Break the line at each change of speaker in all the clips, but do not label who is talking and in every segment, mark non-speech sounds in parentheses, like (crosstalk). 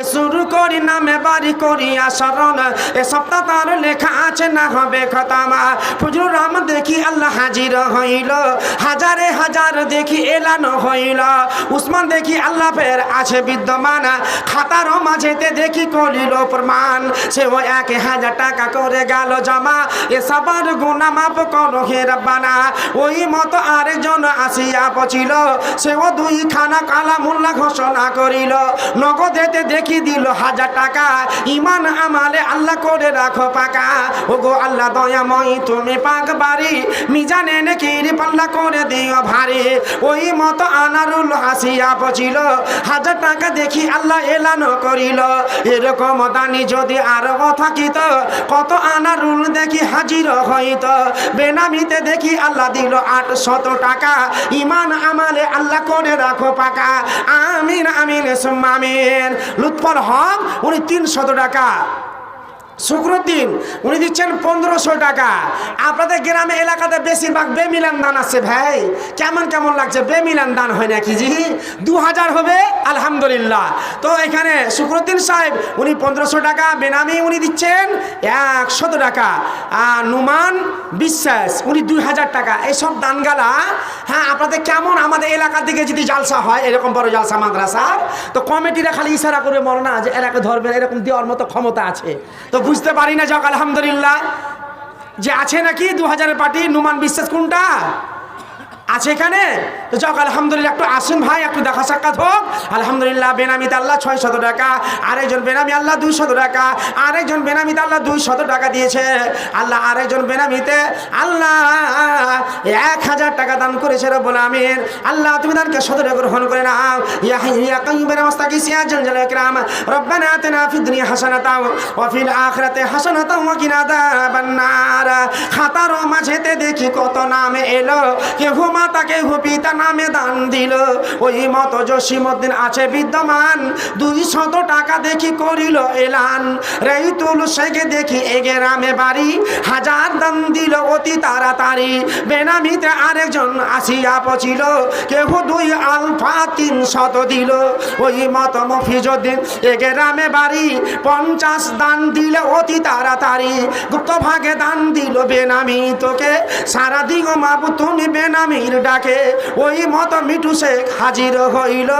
শুরু করি নামে বাড়ি করি আসরণ এ সপ্তাহ তার লেখা আছে, না হবে খতামা। ফজলুর রহমান দেখি আল্লাহ হাজির হইল। হাজারে হাজার দেখি এলানো হইল। উসমান দেখি আল্লাহ ফের আছে বিদ্যমান। খাতারও মাঝেতে দেখি করিল প্রমাণ। সে ও এক হাজার টাকা করে গেল জমা। এ সবার গুণা মাপ করো হে রব্বানা। ওই মতো আরেকজন আসিয়া পচিল। সেও দুই খানা কালা মোল্লা ঘোষণা করিল। নগদেতে দেখি দিল হাজার টাকা। ইমান আমালে আল্লাহ করে রাখো পাকা। ও গো আল্লাহ দয়াময়, তুমি পাক বাড়ি। মিজানে নেকির পাল্লা করে দিও ভারী। ওই মতো আনারুল হাসিয়া পচিল। হাজার টাকা দেখি আল্লাহ এলানো করিল। এরকম দানি যদি আরও থাকিত, কত আনারুল দেখি হাজির হইত। বেনামিতে দেখি আল্লাহ দিল আট শত টাকা। ইমান আমালে আল্লাহ করে রাখো পাকা। আমিন আমিন, সুম্মা আমিন। লুৎফর হক উনি তিনশত টাকা। শুক্রদিন উনি দিচ্ছেন পনেরোশো টাকা। আপনাদের গ্রামে এলাকাতে বেশিরভাগ বেমিলান দান আছে ভাই। কেমন কেমন লাগছে? বেমিলান দান হয় নাকি জি? দু হাজার হবে, আলহামদুলিল্লাহ। তো এখানে শুক্রদিন সাহেব, উনি পনেরোশো টাকা, বেনামি উনি দিচ্ছেন একশত টাকা। নুমান বিশ্বাস, উনি দুই হাজার টাকা। এইসব দানগালা হ্যাঁ আপনাদের কেমন আমাদের এলাকার দিকে যদি জালসা হয়, এরকম বড় জালসা মাদ্রাসা তো কমিটিরা খালি ইশারা করে বলো না যে এলাকা ধরবেন এরকম দেওয়ার মতো ক্ষমতা আছে। তো বুঝতে পারি না যাক আলহামদুলিল্লাহ। যে আছে নাকি দু হাজারের পার্টি নুমান বিশ্বাস কোনটা? আছে এখানে? তো যাক, আলহামদুলিল্লাহ, একটু আসুন ভাই, একটু দেখা সাক্ষাৎ হোক। আলহামদুলিল্লাহ বেনামিতে আল্লাহ ছয় শত টাকা। আরেকজন বেনামি আল্লাহ দুই শত টাকা। আরেকজন বেনামিতে আল্লাহ দুই শত টাকা দিয়েছে। আল্লাহ আরেকজন বেনামিতে আল্লাহ এক হাজার টাকা দান করেছে রব্বুল আমিন আল্লাহ, তুমি দানকে সদরে গ্রহণ করে নাও। ইয়া ইয়া কাইয়্যুম বিরহমাতিকা সিয়া জালাল ইকরাম। রব্বানা আতিনা ফিদ দুনিয়া হাসানাতাও ওয়া ফিল আখিরাতি হাসানাতাও ওয়া কিনা আযাবান নার। খাতার মাঝেতে দেখি কত নাম এলো। কেহু মাতা কেহু পিতা নামে দান দিল। ওই মতো জসিমুদ্দিন আছে বিদ্যমান। দুই শত টাকা দেখি করিল এলান। রেইতুল শেখে দেখি এগেরামে বাড়ি। হাজার দান দিল অতি তাড়াতাড়ি। বেনামিতে আরেকজন আসিয়া পচিল কেহ দুই আলফা তিন শত দিল। ওই মতো মফিজুদ্দিন এগেরামে বাড়ি। পঞ্চাশ দান দিল অতি তাড়াতাড়ি। গুপ্ত ভাগে দান দিল বেনামি তোকে। সারা দিগ মাবু তুমি বেনামির ডাকে, ওই মতো মিঠু শেখ হাজির হইল।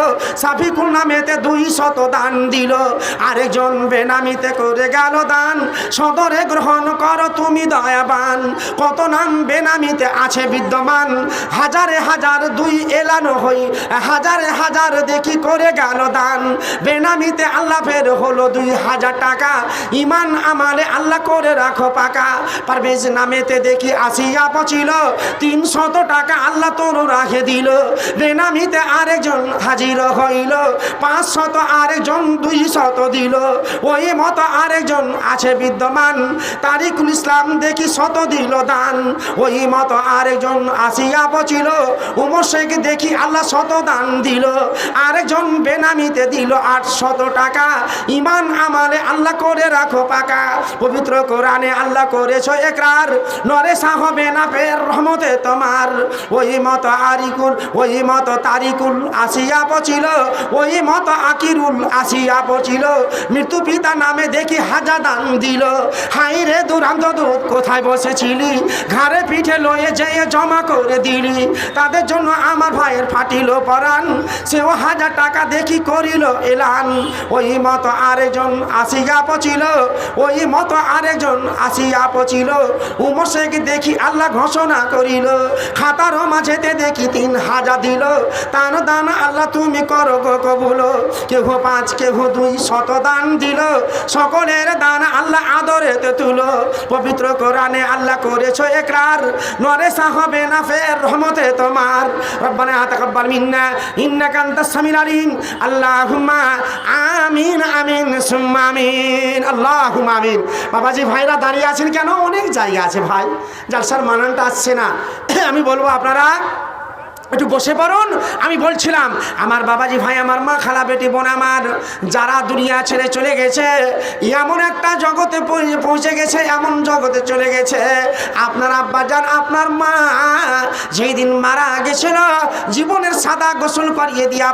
সাফিকুল নামেতে দুই শত দান দিল। আরেকজন বেনামিতে করে গেল দান। সদরে গ্রহণ করো তুমি দয়াবান। কত নাম বেনামিতে আছে বিদ্যমান। হাজারে হাজার দুই এলানো হই, হাজারে হাজার দেখি করে গেল দান। বেনামিতে আল্লাহ ফের হলো দুই হাজার টাকা। ইমান আমালে আল্লাহ করে রাখো পাকা। পারভেজ নামেতে দেখি আসিয়া পচিল। তিন শত টাকা আল্লাহ তোর রাখে দিল। বেনামিতে আরেকজন হাজির হইল। পাঁচ শত আরেকজন দুই শত দিল। ওই মতো আরেকজন আছে বিদ্যমান তারিকুল ইসলাম দেখি শত দিল দান। ওই মতো আরেকজন আসিয়া পচিল উমর শেখ দেখি আল্লাহ শত দান দিল। আরেকজন বেনামিতে দিল আট শত টাকা। ইমান আমালে আল্লাহ করে রাখো পাকা। পবিত্র কোরআনে আল্লাহ করেছ একরার। নরে সাহবে না ফের রহমতে তোমার। ওই মতো আরিকুল, ওই মতো তারিকুল আসিয়া পচিল ওই মতো আকিরুল আসিয়া পচিল মৃত্যু পিতা নামে দেখি হাজা দান দিল। হাই রে দুরান্ত দুধ কোথায় বসেছিলি? ঘাড়ে পিঠে লয়ে যেয়ে জমা করে দিলি। তাদের জন্য আমার ভাইয়ের ফাটিল পরাণ। সেও হাজার টাকা দেখি করিল এলান। ওই মতো আরেকজন আসিয়া পচিল, ওই মতো আরেকজন আসিয়া পচিল। উমর শেখ দেখি আল্লাহ ঘোষণা করিল, খাতার মাঝেতে দেখি তিন হাজার দিল। তার দান আল্লাহ তুমি করো গো কবুল। কেহ পাঁচ, কেহ দুই, শত দান দিল। সকলের দান আল্লাহ আদরেতে তুলো। পবিত্র কোরআনে আল্লাহ করেছ একরার। নরে সাহবে না ফের রহমতে তোমার। রব্বানা তাকাব্বাল মিন্না, ইন্নাকা আনতাস সামিল আলিম। আল্লাহুম্মা আমিন আমিন, সুম্মা আমিন, আল্লাহুম্মা আমিন। বাবাজি, ভাইরা দাঁড়িয়ে আছেন কেন? অনেক জায়গা আছে ভাই। জালসার মানানটা আসছে না। (coughs) আমি বলব আপনারা একটু বসে পড়ুন। আমি বলছিলাম, আমার বাবাজি ভাই, আমার মা খালা বেটি বোন আমার, যারা দুনিয়া ছেড়ে চলে গেছে, এমন একটা জগতে পৌঁছে- গেছে, এমন জগতে চলে গেছে। আপনার আব্বা যান আপনার মা, যেই দিন মারা গেছিল, জীবনের সাদা গোসল করিয়ে দিয়ে